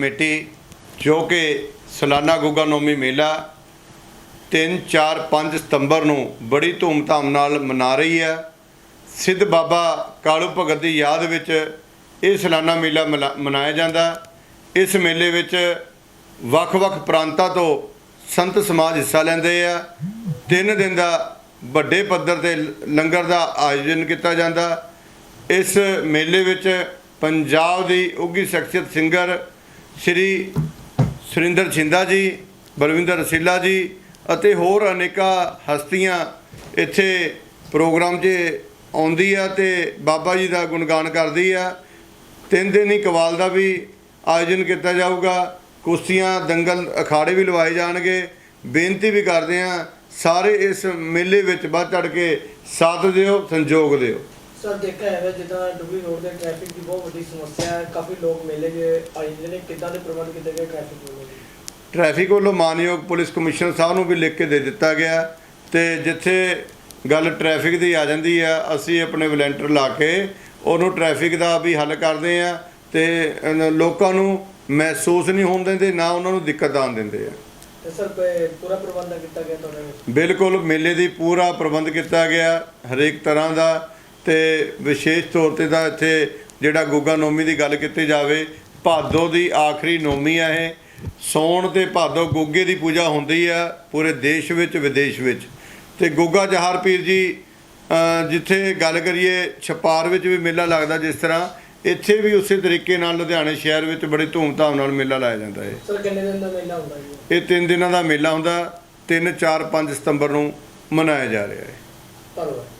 Committee, ਜੋ ਕਿ ਸਾਲਾਨਾ ਗੁੱਗਾ ਨੌਮੀ ਮੇਲਾ 3 4 5 ਸਤੰਬਰ ਨੂੰ ਬੜੀ ਧੂਮਧਾਮ ਨਾਲ ਮਨਾ ਰਹੀ ਹੈ। ਸਿੱਧ ਬਾਬਾ ਕਾਲੂ ਭਗਤ ਦੀ ਯਾਦ ਵਿੱਚ ਇਹ ਸਾਲਾਨਾ ਮੇਲਾ ਮਲਾ- ਮਨਾਇਆ ਜਾਂਦਾ। ਇਸ ਮੇਲੇ ਵਿੱਚ ਵੱਖ-ਵੱਖ ਪ੍ਰਾਂਤਾਂ ਤੋਂ ਸੰਤ ਸਮਾਜ ਹਿੱਸਾ ਲੈਂਦੇ ਆ। ਤਿੰਨ ਦਿਨ ਦਾ ਵੱਡੇ ਪੱਧਰ ਤੇ ਲ- ਲੰਗਰ ਦਾ ਆਯੋਜਨ ਕੀਤਾ ਜਾਂਦਾ। ਇਸ ਮੇਲੇ ਵਿੱਚ ਪੰਜਾਬ ਦੀ ਉੱਘੀ ਸ਼ਖਸੀਅਤ ਸਿੰਗਰ ਸ਼੍ਰੀ ਸੁਰਿੰਦਰ ਛਿੰਦਾ ਜੀ, ਬਲਵਿੰਦਰ ਰਸੀਲਾ ਜੀ ਅਤੇ ਹੋਰ ਅਨੇਕਾਂ ਹਸਤੀਆਂ ਇੱਥੇ ਪ੍ਰੋਗਰਾਮ 'ਚ ਆਉਂਦੀ ਆ ਤੇ ਬਾਬਾ ਜੀ ਦਾ ਗੁਣਗਾਨ ਕਰਦੀ ਆ। ਤਿੰਨ ਦਿਨ ਹੀ ਕਵਾਲ ਦਾ ਵੀ ਆਯੋਜਨ ਕੀਤਾ ਜਾਊਗਾ। ਕੁਸ਼ਤੀਆਂ, ਦੰਗਲ, ਅਖਾੜੇ ਵੀ ਲਵਾਏ ਜਾਣਗੇ। ਬੇਨਤੀ ਵੀ ਕਰਦੇ ਆ, ਸਾਰੇ ਇਸ ਮੇਲੇ ਵਿੱਚ ਵੱਧ ਚੜ ਕੇ ਸਾਥ ਦਿਓ ਸੰਯੋਗ ਦਿਓ। ਸਰ ਦੇਖਿਆ ਹੈ ਜਿੱਦਾਂ ਡੁੱਬੀ ਰੋਡ ਤੇ ਟ੍ਰੈਫਿਕ ਦੀ ਬਹੁਤ ਵੱਡੀ ਸਮੱਸਿਆ ਹੈ ਕਾਫੀ ਲੋਕ ਮੇਲੇ 'ਚ ਆਏ ਜਾਂਦੇ ਨੇ ਕਿੱਦਾਂ ਦੇ ਪ੍ਰਬੰਧ ਕੀਤੇ ਗਏ ਟ੍ਰੈਫਿਕ ਵੱਲੋਂ ਜੀ? ਟ੍ਰੈਫਿਕ ਵੱਲੋਂ ਮਾਨਯੋਗ ਪੁਲਿਸ ਕਮਿਸ਼ਨਰ ਸਾਹਿਬ ਨੂੰ ਵੀ ਲਿਖ ਕੇ ਦੇ ਦਿੱਤਾ ਗਿਆ ਤੇ ਜਿੱਥੇ ਗੱਲ ਟ੍ਰੈਫਿਕ ਦੀ ਆ ਜਾਂਦੀ ਆ ਅਸੀਂ ਆਪਣੇ ਵਲੰਟੀਅਰ ਲਾ ਕੇ ਉਹਨੂੰ ਟ੍ਰੈਫਿਕ ਦਾ ਵੀ ਹੱਲ ਕਰਦੇ ਆ ਤੇ ਲੋਕਾਂ ਨੂੰ ਮਹਿਸੂਸ ਨਹੀਂ ਹੋਣ ਦਿੰਦੇ ਨਾ ਉਹਨਾਂ ਨੂੰ ਦਿੱਕਤ ਆਉਣ ਦਿੰਦੇ ਆ ਤੇ ਸਰ ਪੂਰਾ ਪ੍ਰਬੰਧ ਕੀਤਾ ਗਿਆ ਤੁਹਾਡੇ ਬਿਲਕੁਲ ਮੇਲੇ ਦੀ ਪੂਰਾ ਪ੍ਰਬੰਧ ਕੀਤਾ ਗਿਆ ਹਰੇਕ ਤਰ੍ਹਾਂ ਦਾ ਤੇ ਵਿਸ਼ੇਸ਼ ਤੌਰ ਤੇ ਤਾਂ ਇੱਥੇ ਜਿਹੜਾ ਗੁੱਗਾ ਨੌਮੀ ਦੀ ਗੱਲ ਕੀਤੀ ਜਾਵੇ ਭਾਦੋ ਦੀ ਆਖਰੀ ਨੌਮੀ ਆ ਇਹ। ਸੌਣ ਤੇ ਭਾਦੋ ਗੁੱਗੇ ਦੀ ਪੂਜਾ ਹੁੰਦੀ ਆ ਪੂਰੇ ਦੇਸ਼ ਵਿੱਚ ਵਿਦੇਸ਼ ਵਿੱਚ। ਤੇ ਗੁੱਗਾ ਜਹਾਰ ਪੀਰ ਜੀ ਜਿੱਥੇ ਗੱਲ ਕਰੀਏ ਛਪਾਰ ਵਿੱਚ ਵੀ ਮੇਲਾ ਲੱਗਦਾ ਜਿਸ ਤਰ੍ਹਾਂ ਇੱਥੇ ਵੀ ਉਸੇ ਤਰੀਕੇ ਨਾਲ ਲੁਧਿਆਣੇ ਸ਼ਹਿਰ ਵਿੱਚ ਬੜੀ ਧੂਮਧਾਮ ਨਾਲ ਮੇਲਾ ਲਾਇਆ ਜਾਂਦਾ ਹੈ। ਸਰ ਕਿੰਨੇ ਦਿਨ ਦਾ ਮੇਲਾ ਹੁੰਦਾ ਜੀ? ਇਹ ਤਿੰਨ ਦਿਨਾਂ ਦਾ ਮੇਲਾ ਹੁੰਦਾ 3 4 5 ਸਤੰਬਰ ਨੂੰ ਮਨਾਇਆ ਜਾ ਰਿਹਾ ਹੈ। ਧੰਨਵਾਦ।